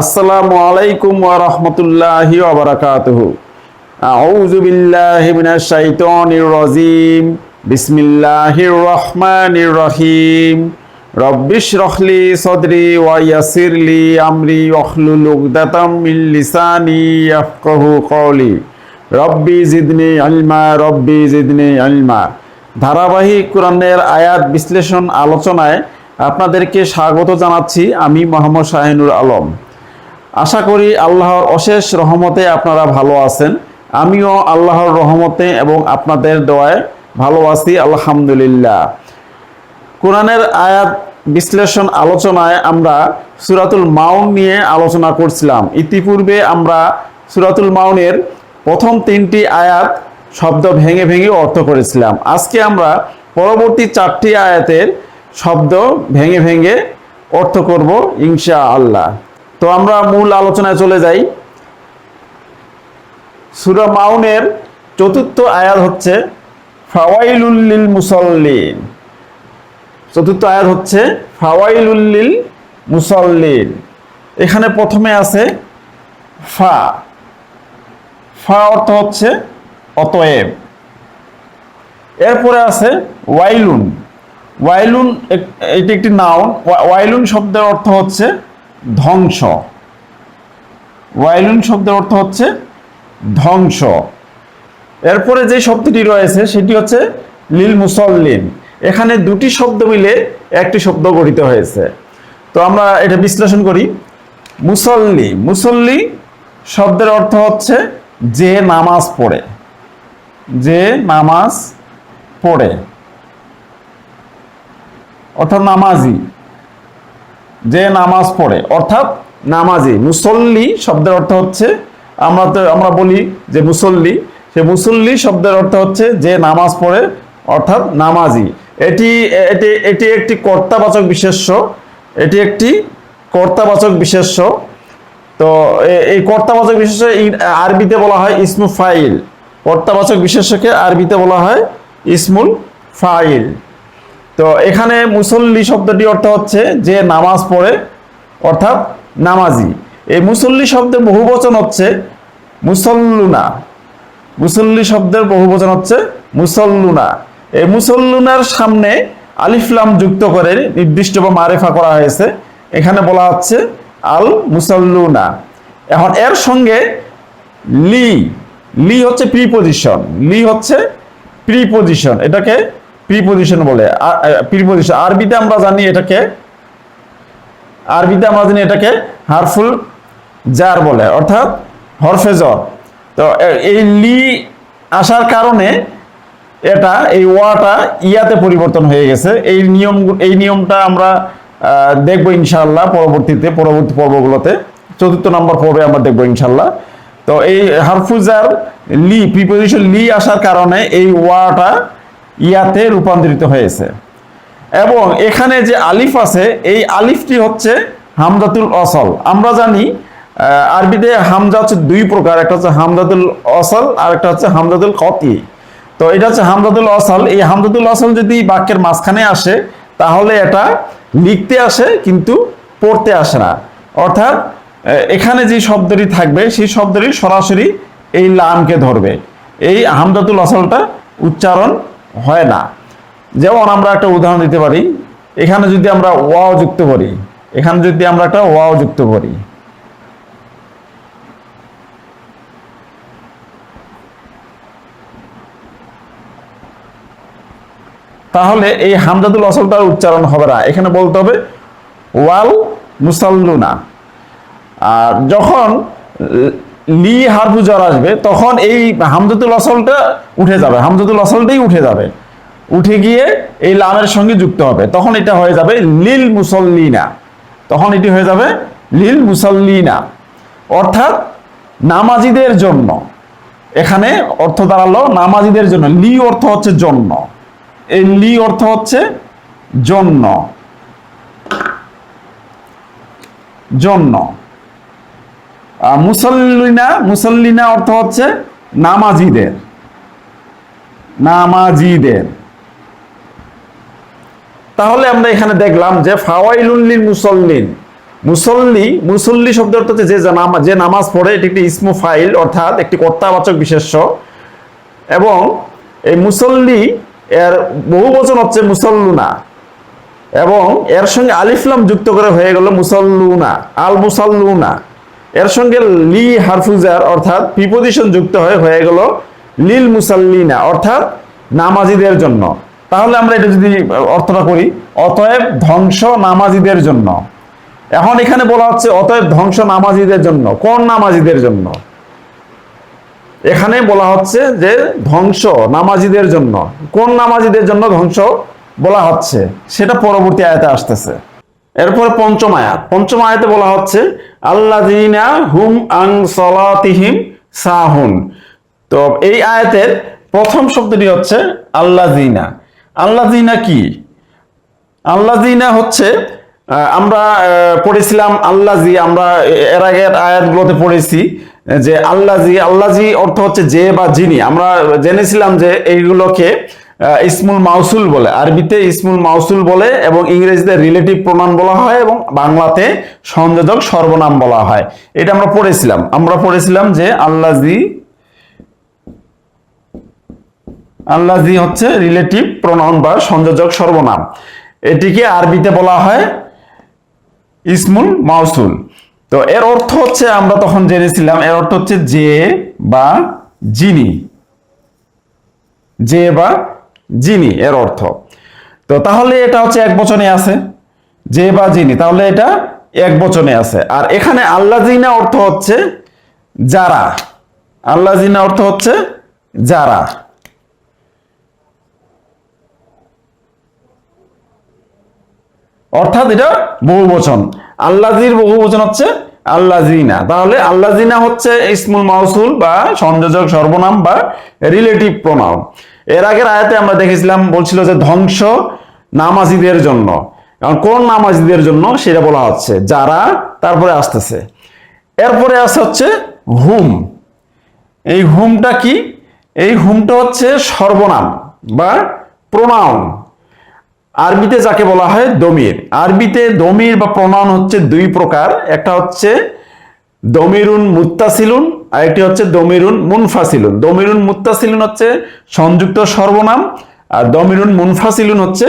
আসসালামু আলাইকুম ওয়া রাহমাতুল্লাহি ওয়া বারাকাতুহু। আউযু বিল্লাহি মিনাশ শাইতানির রাজিম। বিসমিল্লাহির রহমানির রহিম। রব্বিশ রহলি সদরি ওয়া ইয়াসিরলি আমরি ওয়াহলুল উকদাতাম মিন লিসানি ইয়াফকাহু কওলি। রব্বি জিদনি ইলমা, রব্বি জিদনি ইলমা। ধারাবাহিক কোরআনের আয়াত বিশ্লেষণ আলোচনায় আপনাদেরকে স্বাগত জানাচ্ছি আমি মোহাম্মদ শাহিনুর আলম। আশা করি আল্লাহর অশেষ রহমতে আপনারা ভালো আছেন। আমিও আল্লাহর রহমতে এবং আপনাদের দোয়ায় ভালো আছি, আলহামদুলিল্লাহ। কোরআনের আয়াত বিশ্লেষণ আলোচনায় আমরা সুরাতুল মাউন নিয়ে আলোচনা করছিলাম। ইতিপূর্বে আমরা সুরাতুল মাউনের প্রথম তিনটি আয়াত শব্দ ভেঙে ভেঙে অর্থ করেছিলাম। আজকে আমরা পরবর্তী চারটি আয়াতের শব্দ ভেঙে ভেঙে অর্থ করব ইনশা আল্লাহ তো আমরা মূল আলোচনায় চলে যাই। সুরা মাউনের চতুর্থ আয়াত হচ্ছে ফাওয়াইলুল্লিল মুসল্লিন। চতুর্থ আয়াত হচ্ছে ফাওয়াইলুল্লিল মুসল্লিন। এখানে প্রথমে আছে, ফা। ফা অর্থ হচ্ছে, অতএব। এরপরে আছে, ওয়াইলুন। ওয়াইলুন এটি একটি নাউন। ওয়াইলুন শব্দের অর্থ হচ্ছে ধ্বংস। ওয়াইলুন শব্দের অর্থ হচ্ছে ধ্বংস। এরপরে যে শব্দটি রয়েছে, সেটি হচ্ছে লিল মুসল্লিন। এখানে দুটি শব্দ মিলে একটি শব্দ গঠিত হয়েছে। তো আমরা এটা বিশ্লেষণ করি। মুসল্লি। মুসল্লি শব্দের অর্থ হচ্ছে যে নামাজ পড়ে। যে নামাজ পড়ে। অর্থাৎ নামাজি। যে নামাজ পড়ে, অর্থাৎ নামাজি, মুসল্লি শব্দের অর্থ হচ্ছে, আমরা তো, আমরা বলি যে মুসল্লি, সে মুসল্লি শব্দের অর্থ হচ্ছে যে নামাজ পড়ে, অর্থাৎ নামাজি। এটি এটি এটি একটি কর্তাবাচক বিশেষ্য, এটি একটি কর্তাবাচক বিশেষ্য। তো এই কর্তাবাচক বিশেষ্য আরবিতে বলা হয় ইসমু ফাইল। কর্তাবাচক বিশেষ্যকে আরবিতে বলা হয় ইসমুল ফাইল। তো এখানে মুসল্লি শব্দটি অর্থ হচ্ছে যে নামাজ পড়ে, অর্থাৎ নামাজি। এই মুসল্লি শব্দের বহুবচন হচ্ছে মুসল্লুনা। মুসল্লি শব্দের বহুবচন হচ্ছে মুসল্লুনা। এই মুসল্লুনার সামনে আলিফলাম যুক্ত করে নির্দিষ্ট বা মারেফা করা হয়েছে। এখানে বলা হচ্ছে আল মুসল্লুনা। এখন এর সঙ্গে লি লি হচ্ছে প্রিপোজিশন লি হচ্ছে প্রিপোজিশন এটাকে প্রিপোজিশন বলে। প্রিপোজিশন আরবিতে আমরা জানি এটাকে, আরবিতে আমরা জানি এটাকে হারফুল জার বলে, অর্থাৎ হরফে জ্বর তো এই লি আসার কারণে এটা, এই ওয়াটা ইয়াতে পরিবর্তন হয়ে গেছে। এই নিয়ম, এই নিয়মটা আমরা দেখব ইনশাল্লাহ পরবর্তীতে, পরবর্তী পর্বগুলোতে। চতুর্থ নম্বর পর্বে আমরা দেখব ইনশাল্লাহ তো, এই হারফুজার লি প্রিপোজিশন লি আসার কারণে এই ওয়াটা ইয়াতে রূপান্তরিত হয়েছে। এবং এখানে যে আলিফ আছে, এই আলিফটি হচ্ছে হামজাতুল অসল। আমরা জানি আরবিতে হামজা হচ্ছে দুই প্রকার, একটা হচ্ছে হামজাতুল অসল আর একটা হচ্ছে হামজাতুল কতি তো এটা হচ্ছে হামজাতুল অসল। এই হামজাতুল অসল যদি বাক্যের মাঝখানে আসে, তাহলে এটা লিখতে আসে, কিন্তু পড়তে আসে না। অর্থাৎ এখানে যে শব্দটি থাকবে, সেই শব্দটি সরাসরি এই লামকে ধরবে। এই হামজাতুল অসলটা উচ্চারণ হয় না। যেমন আমরা একটা উদাহরণ দিতে পারি, এখানে যদি আমরা ওয়াও যুক্ত করি, এখানে যদি আমরা একটা ওয়াও যুক্ত করি। তাহলে এই হামজাদুল অসলটার উচ্চারণ হবে না। এখানে বলতে হবে, ওয়াল মুসাল্লুনা। আর যখন লি হারফু জ্বর আসবে, তখন এই হামজাতুল অসলটা উঠে যাবে। হামজাতুল অসলটাই উঠে যাবে। উঠে গিয়ে এই লামের সঙ্গে যুক্ত হবে। তখন এটা হয়ে যাবে লিল মুসল্লিনা। তখন এটি হয়ে যাবে লিল মুসল্লিনা। অর্থাৎ নামাজিদের জন্য। এখানে অর্থ দাঁড়াল নামাজিদের জন্য। লি অর্থ হচ্ছে জন্য। এই লি অর্থ হচ্ছে জন্য। জন্য। মুসল্লিনা মুসল্লিনা অর্থ হচ্ছে নামাজিদের। নামাজিদের। তাহলে আমরা এখানে দেখলাম যে ফাওয়াইলুল্লিল মুসল্লিন। মুসল্লি মুসল্লি শব্দ অর্থ হচ্ছে যে যে নামাজ পড়ে, এটি একটি ইসমু ফাইল, অর্থাৎ একটি কর্তাবাচক বিশেষ্য। এবং এই মুসল্লি, এর বহু বচন হচ্ছে মুসল্লুনা। এবং এর সঙ্গে আলিফলাম যুক্ত করে হয়ে গেল মুসল্লুনা, আল মুসল্লুনা। এর সঙ্গে লি হারফুজার অর্থাৎ প্রিপোজিশন যুক্ত হয়ে হয়ে গেল লিল মুসাল্লিনা, অর্থাৎ নামাজিদের জন্য। তাহলে আমরা এটা যদি অর্থটা করি, অতএব ধ্বংস নামাজিদের জন্য। এখন এখানে বলা হচ্ছে অতএব ধ্বংস নামাজিদের জন্য। কোন নামাজিদের জন্য? এখানে বলা হচ্ছে যে ধ্বংস নামাজিদের জন্য। কোন নামাজিদের জন্য ধ্বংস বলা হচ্ছে? সেটা পরবর্তী আয়াতে আসতেছে। এরপরে পঞ্চম আয়াত। পঞ্চম আয়াতে বলা হচ্ছে, আল্লাযিনা হুম আং সলাতিহিম সাহুন। তো এই আয়াতের প্রথম শব্দটি হচ্ছে, আল্লাযিনা। আল্লাযিনা কি? আল্লাযিনা হচ্ছে আমরা পড়েছিলাম আল্লাজি আমরা এর আগের আয়াতগুলোতে পড়েছি, যে আল্লাজি আল্লাজি অর্থ হচ্ছে যে বা যিনি। আমরা জেনেছিলাম যে এইগুলোকে ইসমুল মাউসুল বলে, আরবিতে ইসমুল মাউসুল বলে এবং ইংরেজিতে রিলেটিভ প্রণাম বলা হয় এবং বাংলাতে সংযোজক সর্বনাম বলা হয়। এটা আমরা পড়েছিলাম। আমরা পড়েছিলাম যে আল্লাজি আল্লাজি হচ্ছে রিলেটিভ প্রনাউন বা সংযোজক সর্বনাম। এটিকে আরবিতে বলা হয় ইসমুল মাউসুল তো এর অর্থ হচ্ছে, আমরা তখন জেনেছিলাম, এর অর্থ হচ্ছে যে বা যিনি। যে বা যিনি এর অর্থ। তো তাহলে এটা হচ্ছে এক বচনে আছে, যে বা যিনি তাহলে এটা এক বচনে আছে। আর এখানে আল্লাহ জিনা অর্থ হচ্ছে যারা। আল্লাহ জিনা অর্থ হচ্ছে যারা। অর্থাৎ এটা বহু বচন আল্লাজির বহু বচন হচ্ছে আল্লাজিনা তাহলে আল্লাজিনা হচ্ছে ইসমুল মাউসুল বা সংযোজক সর্বনাম বা রিলেটিভ প্রনাউন এর আগের আয়াতে আমরা দেখেছিলাম, বলছিল যে ধ্বংস নামাজিদের জন্য। এখন কোন নামাজিদের জন্য? সেটা বলা হচ্ছে, যারা তারপরে আসতেছে। এরপরে আসে হচ্ছে হুম। এই হুমটা কি? এই হুমটা হচ্ছে সর্বনাম বা প্রোনাউন। আরবিতে যাকে বলা হয় দমির। আরবিতে দমির বা প্রমাণ হচ্ছে দুই প্রকার। একটা হচ্ছে দমিরুন মুত্তাসিলুন আরেকটি হচ্ছে দমিরুন মুনফাসিলুন। দমিরুন মুত্তাসিলুন হচ্ছে সংযুক্ত সর্বনাম আর দমিরুন মুনফাসিলুন হচ্ছে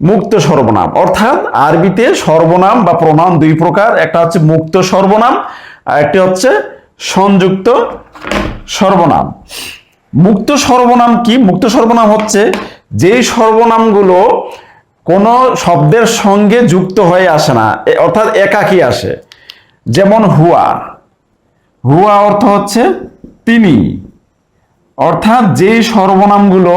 মুক্ত সর্বনাম। অর্থাৎ আরবিতে সর্বনাম বা প্রণাম দুই প্রকার, একটা হচ্ছে মুক্ত সর্বনাম আর একটি হচ্ছে সংযুক্ত সর্বনাম। মুক্ত সর্বনাম কি? মুক্ত সর্বনাম হচ্ছে যেই সর্বনামগুলো কোনো শব্দের সঙ্গে যুক্ত হয়ে আসে না অর্থাৎ একাকী আসে। যেমন হুয়া হুয়া অর্থ হচ্ছে তিনি। অর্থাৎ যেই সর্বনামগুলো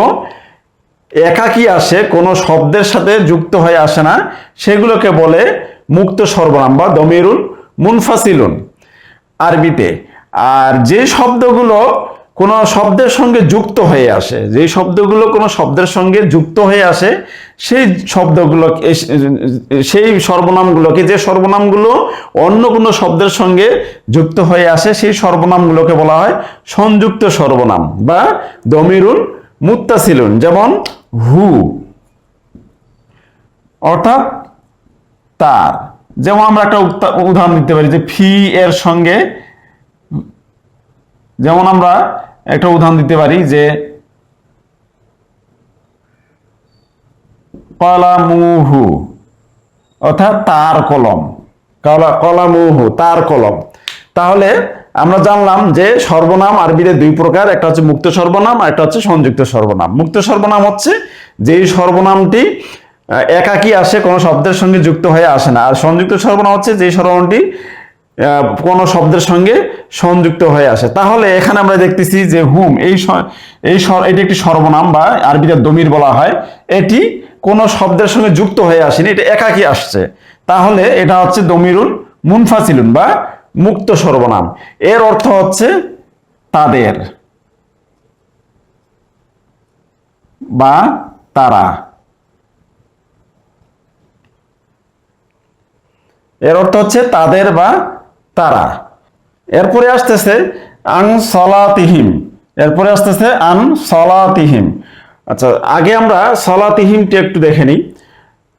একাকী আসে, কোনো শব্দের সাথে যুক্ত হয়ে আসে না, সেগুলোকে বলে মুক্ত সর্বনাম বা দমিরুল মুনফাসিলুন আরবিতে। আর যে শব্দগুলো কোনো শব্দের সঙ্গে যুক্ত হয়ে আসে। যে শব্দগুলো কোনো শব্দের সঙ্গে যুক্ত হয়ে আসে, সেই শব্দগুলো সেই সর্বনামগুলোকে, যে সর্বনামগুলো অন্য কোনো শব্দের সঙ্গে যুক্ত হয়ে আসে, সেই সর্বনামগুলোকে বলা হয় সংযুক্ত সর্বনাম বা দমিরুন মুত্তাসিলুন, যেমন হু, অর্থাৎ তার। যেমন আমরা একটা উদাহরণ দিতে পারি যে ফি এর সঙ্গে যেমন আমরা একটা উদাহরণ দিতে পারি যে, কলামুহু, অর্থাৎ তার কলম। কলা, কলামুহু, তার কলম। তাহলে আমরা জানলাম যে সর্বনাম আরবিতে দুই প্রকার, একটা হচ্ছে মুক্ত সর্বনাম আর একটা হচ্ছে সংযুক্ত সর্বনাম। মুক্ত সর্বনাম হচ্ছে যেই সর্বনামটি একাকী আসে, কোনো শব্দের সঙ্গে যুক্ত হয়ে আসে না। আর সংযুক্ত সর্বনাম হচ্ছে যেই সর্বনামটি কোনো শব্দের সঙ্গে সংযুক্ত হয়ে আসে। তাহলে এখানে আমরা দেখতেছি যে হুম, এই এই এটি একটি সর্বনাম বা আরবিতে দমির বলা হয়। এটি কোনো শব্দের সঙ্গে যুক্ত হয়ে আসেনি, এটা একাকী আসছে। তাহলে এটা হচ্ছে দমিরুল মুনফাসিলুন বা মুক্ত সর্বনাম। এর অর্থ হচ্ছে তাদের বা তারা। এর অর্থ হচ্ছে তাদের বা তারা। এরপরে আসতেছে আং সলাতিহিম। এরপরে আসতেছে আন সলাতিহিম। আচ্ছা আগে আমরা সলাতিহিমটি একটু দেখে নিই।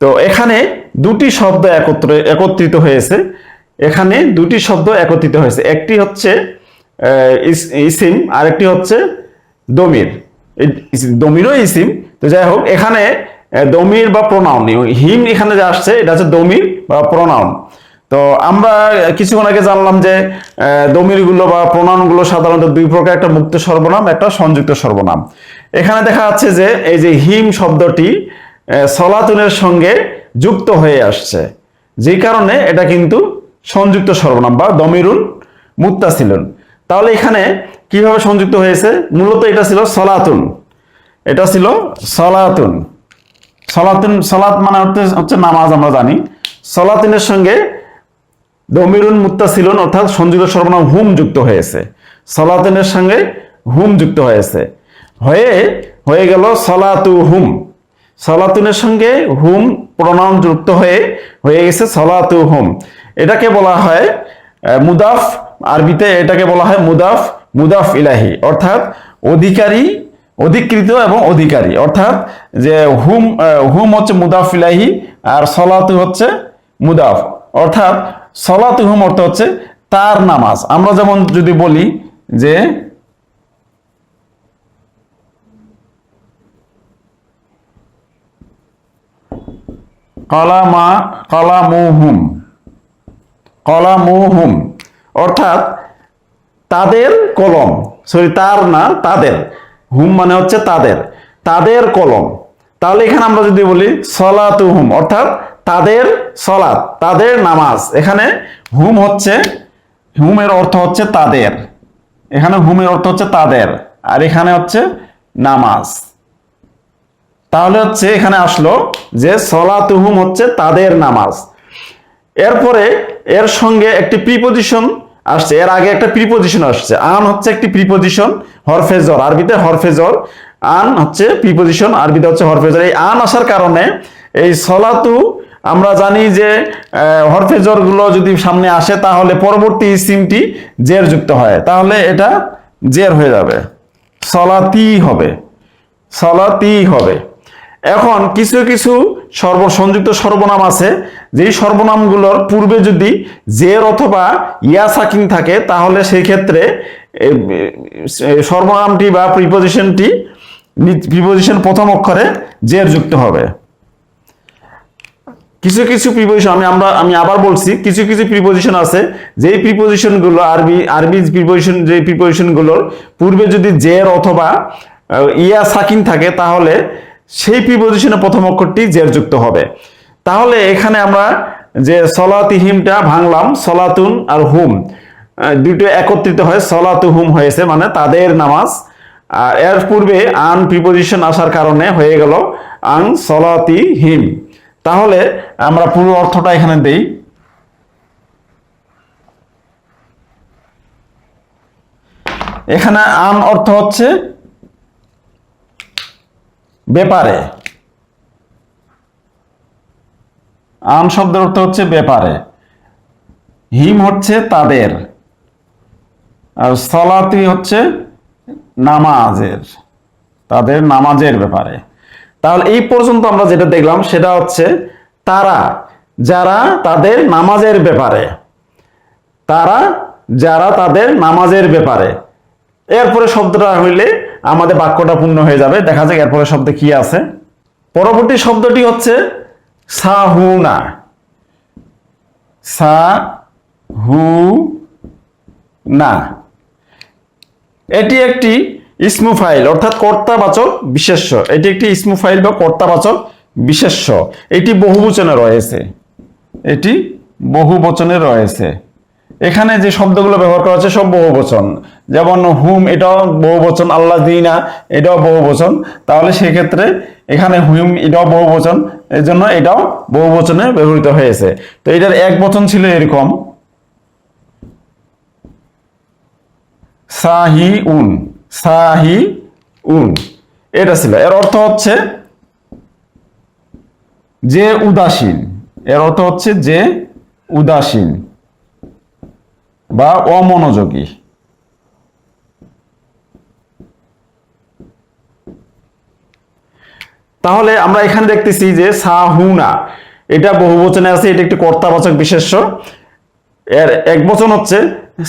তো এখানে দুটি শব্দ একত্র, একত্রিত হয়েছে। এখানে দুটি শব্দ একত্রিত হয়েছে। একটি হচ্ছে ইসিম, আরেকটি হচ্ছে দমির। দমিরও ইসিম। তো যাই হোক, এখানে দমির বা প্রোনাউন হিম এখানে যে আসছে, এটা হচ্ছে দমির বা প্রোনাউন। তো আমরা কিছুক্ষণ আগে জানলাম যে দমিরগুলো বা প্রণামগুলো সাধারণত দুই প্রকার, একটা মুক্ত সর্বনাম, একটা সংযুক্ত সর্বনাম। এখানে দেখা যাচ্ছে যে, এই যে হিম শব্দটি সলাতুনের সঙ্গে যুক্ত হয়ে আসছে। যে কারণে এটা কিন্তু সংযুক্ত সর্বনাম বা দমিরুন মুত্তাসিলুন। তাহলে এখানে কীভাবে সংযুক্ত হয়েছে? মূলত এটা ছিল সলাতুন। এটা ছিল সলাতুন। সলাতুন সলাত মানে হচ্ছে- হচ্ছে নামাজ আমরা জানি। সলাতুনের সঙ্গে দমিরুন মুত্তাসিলুন অর্থাৎ সংযুক্ত সর্বনাম হুম যুক্ত হয়েছে। সলাতুনের সঙ্গে হুম যুক্ত হয়েছে। হয়ে হয়ে গেল সলাতু হুম। সলাতুনের সঙ্গে হুম প্রণাম যুক্ত হয়ে হয়ে গেছে সলাতু হুম। এটাকে বলা হয় মুদাফ, আরবিতে এটাকে বলা হয় মুদাফ মুদাফ ইলাহি। অর্থাৎ অধিকারী, অধিকৃত এবং অধিকারী। অর্থাৎ যে হুম হুম হচ্ছে মুদাফ ইলাহি আর সলাতু হচ্ছে মুদাফ। অর্থাৎ সলাতু হুম অর্থ হচ্ছে তার নামাজ। আমরা যেমন যদি বলি যে কলামা কলামুহুম কলামুহুম অর্থাৎ তাদের কলম, সরি, তার না, তাদের। হুম মানে হচ্ছে তাদের তাদের কলম। তাহলে এখানে আমরা যদি বলি সলাতু হুম অর্থাৎ তাদের সলাত তাদের নামাজ। এখানে হুম হচ্ছে, হুমের অর্থ হচ্ছে তাদের। এখানে হুমের অর্থ হচ্ছে তাদের। আর এখানে হচ্ছে নামাজ। তাহলে হচ্ছে এখানে আসলো যে সলাতুহুম হচ্ছে তাদের নামাজ। এরপরে এর সঙ্গে একটি প্রিপোজিশন আসছে। এর আগে একটা প্রিপোজিশন আসছে। আন হচ্ছে একটি প্রিপোজিশন হরফেজর আরবিতে হরফেজর আন হচ্ছে প্রিপোজিশন আরবিতে হচ্ছে হরফেজর এই আন আসার কারণে এই সলাতু আমরা জানি যে হরফেজরগুলো যদি সামনে আসে, তাহলে পরবর্তী সিমটি জের যুক্ত হয়। তাহলে এটা জের হয়ে যাবে। সলাতি হবে। সলাতি হবে। এখন কিছু কিছু সর্ব সংযুক্ত সর্বনাম আছে। যেই সর্বনামগুলোর পূর্বে যদি জের অথবা ইয়া সাকিং থাকে, তাহলে সেই ক্ষেত্রে সর্বনামটি বা প্রিপোজিশনটি প্রিপোজিশন প্রথম অক্ষরে জের যুক্ত হবে। কিছু কিছু প্রিপোজিশন আমি আমরা, আমি আবার বলছি, কিছু কিছু প্রিপোজিশন আছে, যেই প্রিপোজিশনগুলো আরবি আরবি প্রিপোজিশন যে প্রিপোজিশনগুলোর পূর্বে যদি জের অথবা ইয়া সাকিন থাকে, তাহলে সেই প্রিপোজিশনের প্রথম অক্ষরটি জের যুক্ত হবে। তাহলে এখানে আমরা যে সলাতিহিমটা ভাঙলাম, সলাতুন আর হুম দুটো একত্রিত হয় সলাতু হুম হয়েছে মানে তাদের নামাজ। আর এর পূর্বে আন প্রিপোজিশন আসার কারণে হয়ে গেল আং সলাতি হিম। তাহলে আমরা পুরো অর্থটা এখানে দেই। এখানে আন অর্থ হচ্ছে ব্যাপারে। আন শব্দের অর্থ হচ্ছে ব্যাপারে। হিম হচ্ছে তাদের। আর সলাতি হচ্ছে নামাজের। তাদের নামাজের ব্যাপারে। তাহলে এই পর্যন্ত আমরা যেটা দেখলাম, সেটা হচ্ছে তারা, যারা তাদের নামাজের ব্যাপারে, তারা, যারা তাদের নামাজের ব্যাপারে। এরপরে শব্দটা হইলে আমাদের বাক্যটা পূর্ণ হয়ে যাবে। দেখা যাক এরপরে শব্দে কি আছে। পরবর্তী শব্দটি হচ্ছে সাহুনা। সা হু না এটি একটি ইসমু ফাইল, অর্থাৎ কর্তাবাচক বিশেষ্য। এটি একটি ইসমু ফাইল বা কর্তাবাচক বিশেষ্য। এটি বহুবচনে রয়েছে। এটি বহুবচনে রয়েছে। এখানে যে শব্দগুলো ব্যবহার করা হচ্ছে সব বহুবচন। যেমন হুম, এটাও বহুবচন আল্লাহ দিনা, এটাও বহুবচন। তাহলে সেক্ষেত্রে এখানে হুম, এটাও বহুবচন। এই জন্য এটাও বহুবচনে ব্যবহৃত হয়েছে। তো এটার এক বচন ছিল এরকম। সাহি উন সাহি উন। এটা ছিল। এর অর্থ হচ্ছে যে উদাসীন। এর অর্থ হচ্ছে যে উদাসীন বা অমনোযোগী। তাহলে আমরা এখানে দেখতেছি যে সাহুনা। এটা বহু বচনে আছে, এটা একটি কর্তাবাচক বিশেষ্য। এর এক বচন হচ্ছে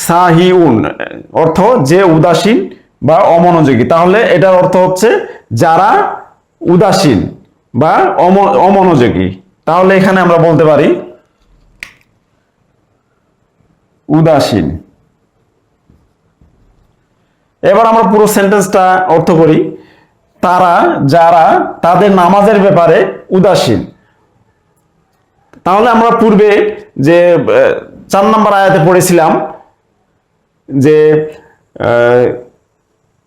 সাহিউন। অর্থ যে উদাসীন বা অমনোযোগী। তাহলে এটার অর্থ হচ্ছে যারা উদাসীন বা অম- অমনোযোগী। তাহলে এখানে আমরা বলতে পারি উদাসীন। এবার আমরা পুরো সেন্টেন্সটা অর্থ করি, তারা, যারা তাদের নামাজের ব্যাপারে উদাসীন। তাহলে আমরা পূর্বে যে চার নম্বর আয়াতে পড়েছিলাম যে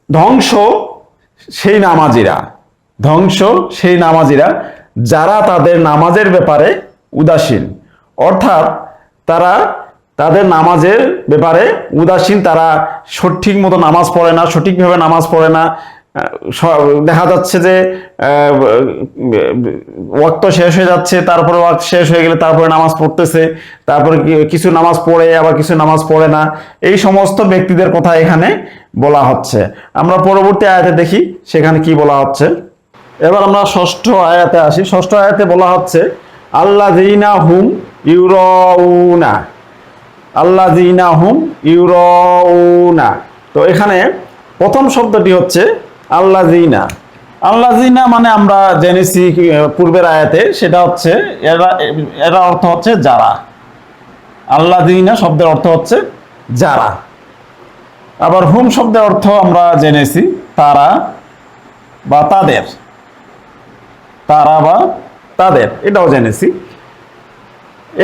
ধ্বংস সেই নামাজিরা, ধ্বংস সেই নামাজিরা যারা তাদের নামাজের ব্যাপারে উদাসীন। অর্থাৎ তারা তাদের নামাজের ব্যাপারে উদাসীন, তারা সঠিক মতো নামাজ পড়ে না, সঠিকভাবে নামাজ পড়ে না। দেখা যাচ্ছে যে ওয়াক্ত শেষ হয়ে যাচ্ছে, তারপরে ওয়াক্ত শেষ হয়ে গেলে তারপরে নামাজ পড়তেছে, তারপরে কিছু নামাজ পড়ে, আবার কিছু নামাজ পড়ে না, এই সমস্ত ব্যক্তিদের কথা এখানে বলা হচ্ছে। আমরা পরবর্তী আয়াতে দেখি সেখানে কি বলা হচ্ছে। এবার আমরা ষষ্ঠ আয়াতে আসি। ষষ্ঠ আয়াতে বলা হচ্ছে আল্লাহ হুম ইউরউনা। আল্লাহ হুম ইউরউনা। তো এখানে প্রথম শব্দটি হচ্ছে আল্লাহ জিনা আল্লাহ জিনা মানে আমরা জেনেছি পূর্বের আয়াতে, সেটা হচ্ছে এরা এরা অর্থ হচ্ছে যারা। আল্লাহ জিনা শব্দের অর্থ হচ্ছে যারা। আবার হুম শব্দের অর্থ আমরা জেনেছি তারা বা তাদের। তারা বা তাদের, এটাও জেনেছি।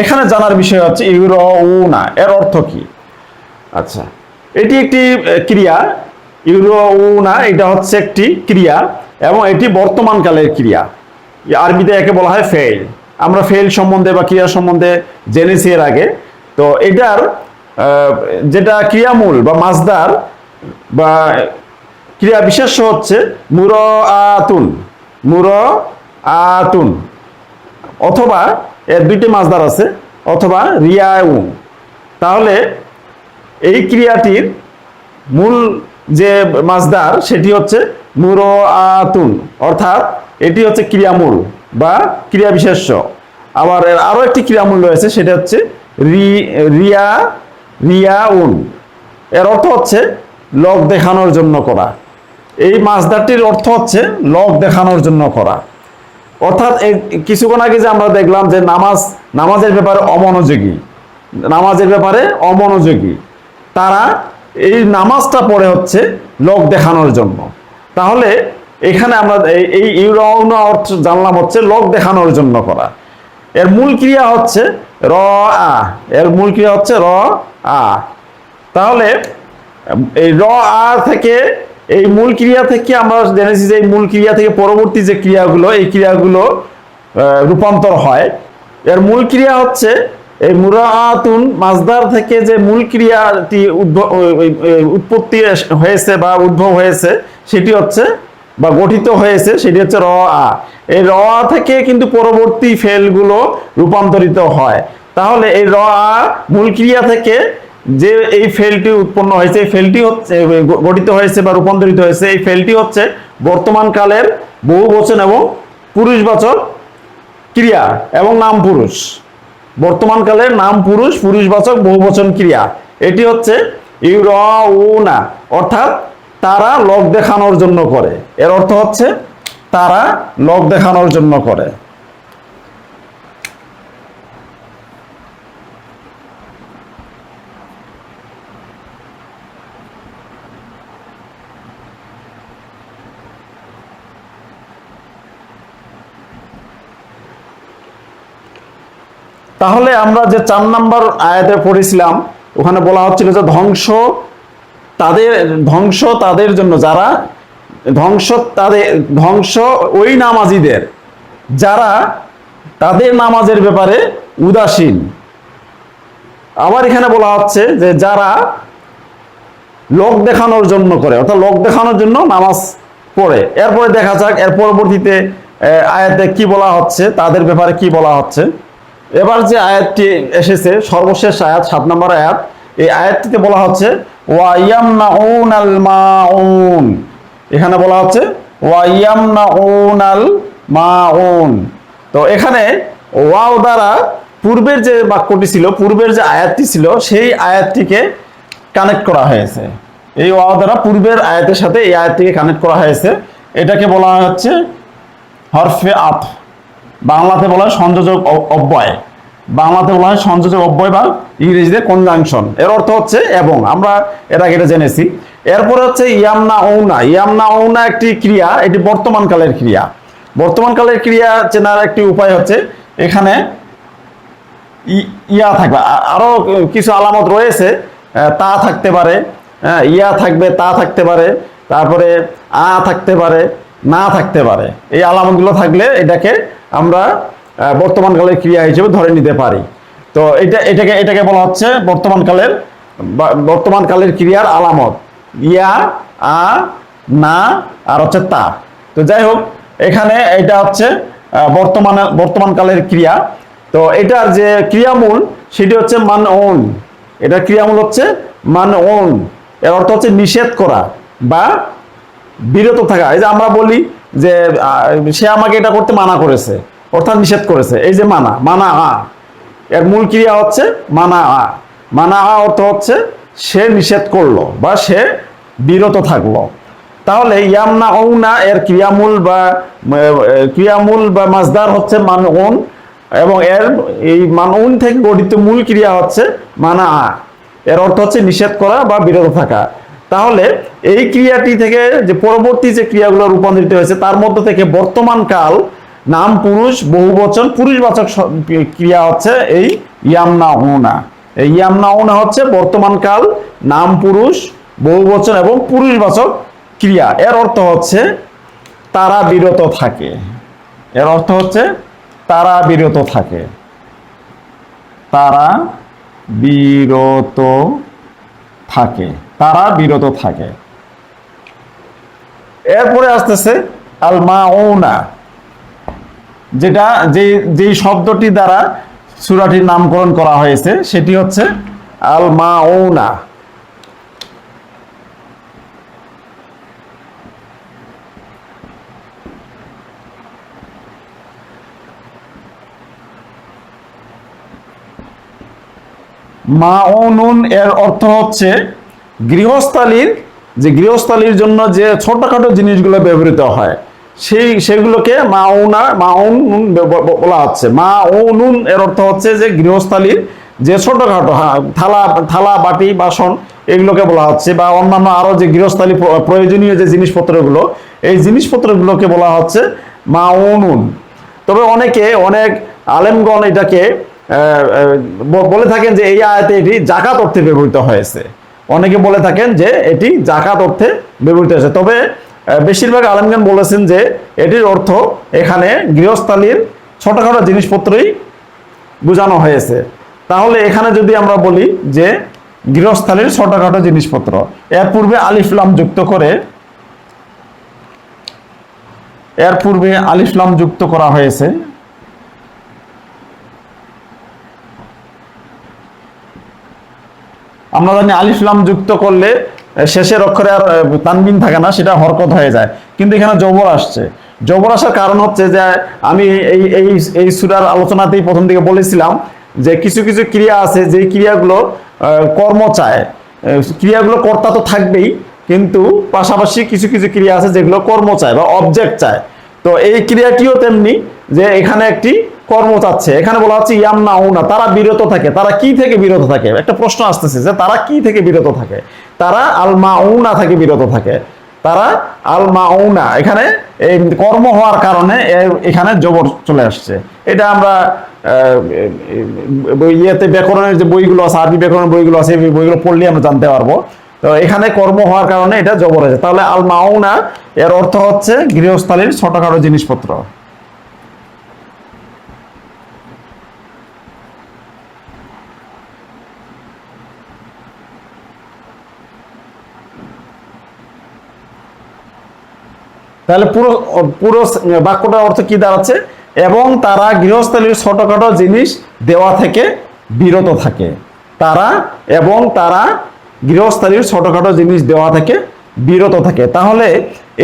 এখানে জানার বিষয় হচ্ছে ইউরোউনা, এর অর্থ কি? আচ্ছা এটি একটি ক্রিয়া। ইউরোউনা, এটা হচ্ছে একটি ক্রিয়া। এবং এটি বর্তমানকালের ক্রিয়া। আরবিতে একে বলা হয় ফেল আমরা ফেল সম্বন্ধে বা ক্রিয়া সম্বন্ধে জেনেছি এর আগে। তো এটার যেটা ক্রিয়ামূল বা মাজদার বা ক্রিয়া বিশেষ হচ্ছে মুর আতুন মুর আতুন অথবা এর দুইটি মাজদার আছে, অথবা রিয়াউন। তাহলে এই ক্রিয়াটির মূল যে মাজদার সেটি হচ্ছে মুর আতুন অর্থাৎ এটি হচ্ছে ক্রিয়ামূল বা ক্রিয়া বিশেষ্য আবার এর আরও একটি ক্রিয়ামূল রয়েছে, সেটা হচ্ছে রি, রিয়া, রিয়াউন। এর অর্থ হচ্ছে লোক দেখানোর জন্য করা। এই মাজদারটির অর্থ হচ্ছে লোক দেখানোর জন্য করা। অর্থাৎ কিছুক্ষণ আগে যে আমরা দেখলাম যে নামাজ, নামাজের ব্যাপারে অমনোযোগী। নামাজের ব্যাপারে অমনোযোগী। তারা এই নামাজটা পড়ে হচ্ছে লোক দেখানোর জন্য। তাহলে এখানে আমরা এই- ইউরোনা অর্থ জানলাম হচ্ছে লোক দেখানোর জন্য করা। এর মূল ক্রিয়া হচ্ছে র আ। এর মূল ক্রিয়া হচ্ছে র আ। তাহলে এই র আ থেকে এই মূল ক্রিয়া থেকে আমরা জেনেছি যে এই মূল ক্রিয়া থেকে পরবর্তী যে ক্রিয়াগুলো, এই ক্রিয়াগুলো রূপান্তর হয়। এর মূল ক্রিয়া হচ্ছে এই মুরাআতুন মাজদার থেকে যে মূল ক্রিয়াটি উৎপত্তি হয়েছে বা উদ্ভব হয়েছে, সেটি হচ্ছে বা গঠিত হয়েছে, সেটি হচ্ছে র আ এই র আ থেকে কিন্তু পরবর্তী ফেলগুলো রূপান্তরিত হয়। তাহলে এই র আ মূল ক্রিয়া থেকে যে এই ফেলটি উৎপন্ন হয়েছে, এই ফেলটি হচ্ছে গঠিত হয়েছে বা রূপান্তরিত হয়েছে, এই ফেলটি হচ্ছে বর্তমান কালের বহু বচন এবং পুরুষবাচক ক্রিয়া এবং নাম পুরুষ। বর্তমান কালের নাম পুরুষ, পুরুষবাচক, বহুবচন ক্রিয়া। এটি হচ্ছে ইউরাউনা, অর্থাৎ তারা লোক দেখানোর জন্য করে। এর অর্থ হচ্ছে তারা লোক দেখানোর জন্য করে। তাহলে আমরা যে চার নাম্বার আয়াতে পড়েছিলাম, ওখানে বলা হচ্ছিল যে ধ্বংস তাদের ধ্বংস তাদের জন্য যারা, ধ্বংস তাদের, ধ্বংস ওই নামাজিদের, যারা তাদের নামাজের ব্যাপারে উদাসীন। আবার এখানে বলা হচ্ছে যে যারা লোক দেখানোর জন্য করে, অর্থাৎ লোক দেখানোর জন্য নামাজ পড়ে। এরপরে দেখা যাক, এর পরবর্তীতে আয়াতে কি বলা হচ্ছে, তাদের ব্যাপারে কি বলা হচ্ছে? এবার যে আয়াতটি এসেছে, সর্বশেষ আয়াত, সাত নম্বর আয়াত, এই আয়াতটিতে বলা হচ্ছে ওয়াইয়ামনাউন আল মাউন এখানে বলা হচ্ছে ওয়াইয়ামনাউন আল মাউন তো এখানে ওয়াও দ্বারা পূর্বের যে বাক্যটি ছিল, পূর্বের যে আয়াতটি ছিল, সেই আয়াতটিকে কানেক্ট করা হয়েছে। এই ওয়াও দ্বারা পূর্বের আয়াতের সাথে এই আয়াতটিকে কানেক্ট করা হয়েছে। এটাকে বলা হচ্ছে হরফে আত। বাংলাতে বলা হয় সংযোজক অব্যয়। বাংলাতে বলা হয় সংযোজক অব্যয় বা ইংরেজিতে কনজাংশন এর অর্থ হচ্ছে এবং। আমরা আগে এটা জেনেছি। এরপরে হচ্ছে ইয়ামনা ঔনা। ইয়ামনা ঔনা একটি ক্রিয়া, এটি বর্তমানকালের ক্রিয়া। বর্তমানকালের ক্রিয়া চেনার একটি উপায় হচ্ছে এখানে ইয়া থাকবে। আ- আরও কিছু আলামত রয়েছে। তা থাকতে পারে। ইয়া থাকবে, তা থাকতে পারে। তারপরে আ থাকতে পারে। না থাকতে পারে। এই আলামতগুলো থাকলে এটাকে আমরা বর্তমানকালের ক্রিয়া হিসেবে ধরে নিতে পারি। তো এটা, এটাকে এটাকে বলা হচ্ছে বর্তমানকালের বর্তমানকালের ক্রিয়ার আলামত। ইয়া আ না, আর হচ্ছে তা। তো যাই হোক, এখানে এটা হচ্ছে বর্তমান, বর্তমানকালের ক্রিয়া। তো এটার যে ক্রিয়ামূল, সেটি হচ্ছে মান ওন এটার ক্রিয়ামূল হচ্ছে মান ওন এর অর্থ হচ্ছে নিষেধ করা বা বিরত থাকা। এই যে আমরা বলি যে সে আমাকে এটা করতে মানা করেছে, অর্থাৎ নিষেধ করেছে। এই যে মানা মানা আ। এর মূল ক্রিয়া হচ্ছে মানা আ। মানা আ অর্থ হচ্ছে সে নিষেধ করল বা সে বিরত থাকল। তাহলে ইয়ামনা ঔনা এর ক্রিয়ামূল বা ক্রিয়ামূল বা মাজদার হচ্ছে মান ওন এবং এর এই মানুন থেকে গঠিত মূল ক্রিয়া হচ্ছে মানা আ। এর অর্থ হচ্ছে নিষেধ করা বা বিরত থাকা। তাহলে এই ক্রিয়াটি থেকে যে পরবর্তী যে ক্রিয়াগুলো রূপান্তরিত হয়েছে, তার মধ্যে থেকে বর্তমান কাল, নাম পুরুষ বহুবচন পুরুষবাচক স- ক্রিয়া হচ্ছে এই ইয়ামনা উনা। এই ইয়ামনা উনা হচ্ছে বর্তমান কাল, নাম পুরুষ বহুবচন এবং পুরুষবাচক ক্রিয়া। এর অর্থ হচ্ছে তারা বিরত থাকে। এর অর্থ হচ্ছে তারা বিরত থাকে। তারা বিরত থাকে। তারা বিরত থাকে। এরপরে আসতেছে আল মাউনা যেটা যে, যেই শব্দটি দ্বারা সূরাটির নামকরণ করা হয়েছে, সেটি হচ্ছে আল মাউনা মাউনুন এর অর্থ হচ্ছে গৃহস্থালীর, যে গৃহস্থালীর জন্য যে ছোটখাটো জিনিসগুলো ব্যবহৃত হয়, সেই, সেগুলোকে মাউনা মাউন বলা হচ্ছে। মাউনুন এর অর্থ হচ্ছে যে গৃহস্থালীর যে ছোটখাটো থালা থালা, বাটি, বাসন এগুলোকে বলা হচ্ছে, বা অন্যান্য আরও যে গৃহস্থালী প্রয়োজনীয় যে জিনিসপত্রগুলো, এই জিনিসপত্রগুলোকে বলা হচ্ছে মা মাউনুন তবে অনেকে, অনেক আলেমগণ এটাকে বলে থাকেন যে এই আয়াতে এটি জাকাত অর্থে ব্যবহৃত হয়েছে। অনেকে বলে থাকেন যে এটি জাকাত অর্থে ব্যবহৃত হয়েছে। তবে বেশিরভাগ আলমগান বলেছেন যে এটির অর্থ এখানে গৃহস্থালীর ছোটখাটো জিনিসপত্রই বোঝানো হয়েছে। তাহলে এখানে যদি আমরা বলি যে গৃহস্থালীর ছোটখাটো জিনিসপত্র, এর পূর্বে আলিফলাম যুক্ত করে, এর পূর্বে আলিফলাম যুক্ত করা হয়েছে। আমরা জানি আলিফলাম যুক্ত করলে শেষের অক্ষরে আর তানবিন থাকে না, সেটা হরকত হয়ে যায়। কিন্তু এখানে জবর আসছে। জবর আসার কারণ হচ্ছে যে, আমি এই এই এই সুরার আলোচনাতেই প্রথম দিকে বলেছিলাম যে কিছু কিছু ক্রিয়া আছে, যে ক্রিয়াগুলো কর্ম চায়। ক্রিয়াগুলো কর্তা তো থাকবেই, কিন্তু পাশাপাশি কিছু কিছু ক্রিয়া আছে যেগুলো কর্ম চায় বা অবজেক্ট চায়। তো এই ক্রিয়াটিও তেমনি যে এখানে একটি কর্ম চাচ্ছে। এখানে বলা হচ্ছে ইয়াম না না তারা বিরত থাকে। তারা কি থেকে বিরত থাকে? একটা প্রশ্ন আসতেছে যে তারা কি থেকে বিরত থাকে? তারা আল মাউনা থেকে বিরত থাকে। তারা আল মাউনা এখানে এই কর্ম হওয়ার কারণে এখানে জবর চলে আসছে। এটা আমরা ইয়েতে ব্যাকরণের যে বইগুলো আছে, আরবি ব্যাকরণের বইগুলো আছে, এই বইগুলো পড়লে আমরা জানতে পারব। তো এখানে কর্ম হওয়ার কারণে এটা জবর হয়েছে। তাহলে আল মাউনা এর অর্থ হচ্ছে গৃহস্থালীর ছোটখাটো জিনিসপত্র। তাহলে পুরো পুরো বাক্যটার অর্থ কি দাঁড়াচ্ছে? এবং তারা গৃহস্থালীর ছোটখাটো জিনিস দেওয়া থেকে বিরত থাকে। তারা এবং তারা গৃহস্থালীর ছোটখাটো জিনিস দেওয়া থেকে বিরত থাকে। তাহলে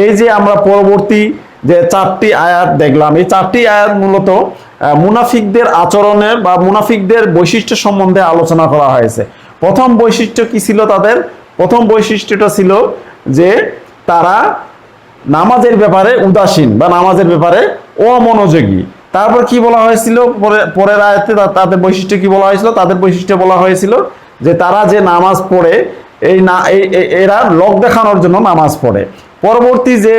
এই যে আমরা পরবর্তী যে চারটি আয়াত দেখলাম, এই চারটি আয়াত মূলত মুনাফিকদের আচরণের বা মুনাফিকদের বৈশিষ্ট্য সম্বন্ধে আলোচনা করা হয়েছে। প্রথম বৈশিষ্ট্য কি ছিল তাদের? প্রথম বৈশিষ্ট্যটা ছিল যে তারা নামাজের ব্যাপারে উদাসীন বা নামাজের ব্যাপারে অমনোযোগী। তারপর কি বলা হয়েছিল? পরে, পরের আয়াতে তাদের বৈশিষ্ট্য কি বলা হয়েছিল? তাদের বৈশিষ্ট্য বলা হয়েছিল যে তারা যে নামাজ পড়ে, এই না এরা লোক দেখানোর জন্য নামাজ পড়ে। পরবর্তী যে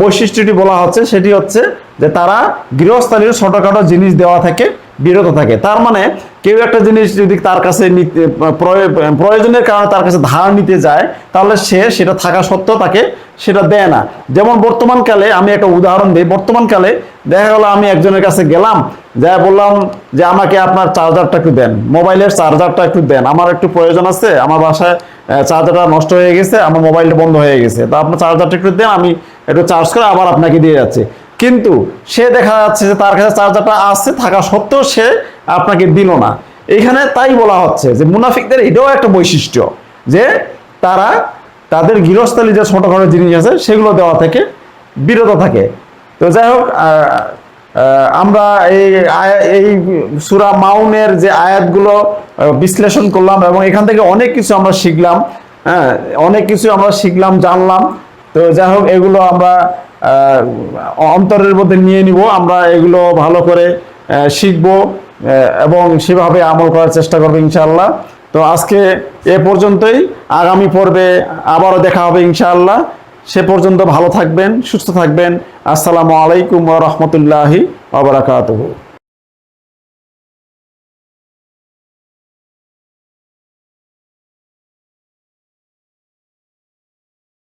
বৈশিষ্ট্যটি বলা হচ্ছে, সেটি হচ্ছে যে তারা গৃহস্থালীয় ছোটখাটো জিনিস দেওয়া থেকে বিরত থাকে। তার মানে কেউ একটা জিনিস যদি তার কাছে প্রয়োজনের কারণে তার কাছে ধার নিতে যায়, তাহলে সে সেটা থাকা সত্ত্বেও তাকে সেটা দেয় না। যেমন বর্তমানকালে আমি একটা উদাহরণ দিই। বর্তমানকালে দেখা গেলো আমি একজনের কাছে গেলাম যা বললাম যে আমাকে আপনার চার্জারটা একটু দেন, মোবাইলের চার্জারটা একটু দেন। আমার একটু প্রয়োজন আছে, আমার বাসায় চার্জারটা নষ্ট হয়ে গেছে, আমার মোবাইলটা বন্ধ হয়ে গেছে। তা আপনার চার্জারটা একটু দেন, আমি একটু চার্জ করে আবার আপনাকে দিয়ে যাচ্ছি। কিন্তু সে দেখা যাচ্ছে যে তার কাছে চার্জারটা আছে, থাকা সত্ত্বেও সে আপনাকে দিল না। এখানে তাই বলা হচ্ছে যে মুনাফিকদের এটাও একটা বৈশিষ্ট্য যে তারা তাদের গৃহস্থালী যে ছোটখাটো জিনিস আছে, সেগুলো দেওয়া থেকে বিরত থাকে। তো যাই হোক আমরা এই এই সুরা মাউনের যে আয়াতগুলো বিশ্লেষণ করলাম এবং এখান থেকে অনেক কিছু আমরা শিখলাম। হ্যাঁ অনেক কিছু আমরা শিখলাম, জানলাম। তো যাই হোক এগুলো আমরা অন্তরের মধ্যে নিয়ে নিব। আমরা এগুলো ভালো করে শিখব এবং সেভাবে আমল করার চেষ্টা করব ইনশাআল্লাহ। তো আজকে এ পর্যন্তই। আগামী পর্বে আবারও দেখা হবে ইনশাআল্লাহ। সে পর্যন্ত ভালো থাকবেন, সুস্থ থাকবেন। আসসালামু আলাইকুম রাহমাতুল্লাহি ওয়া বারাকাতুহু।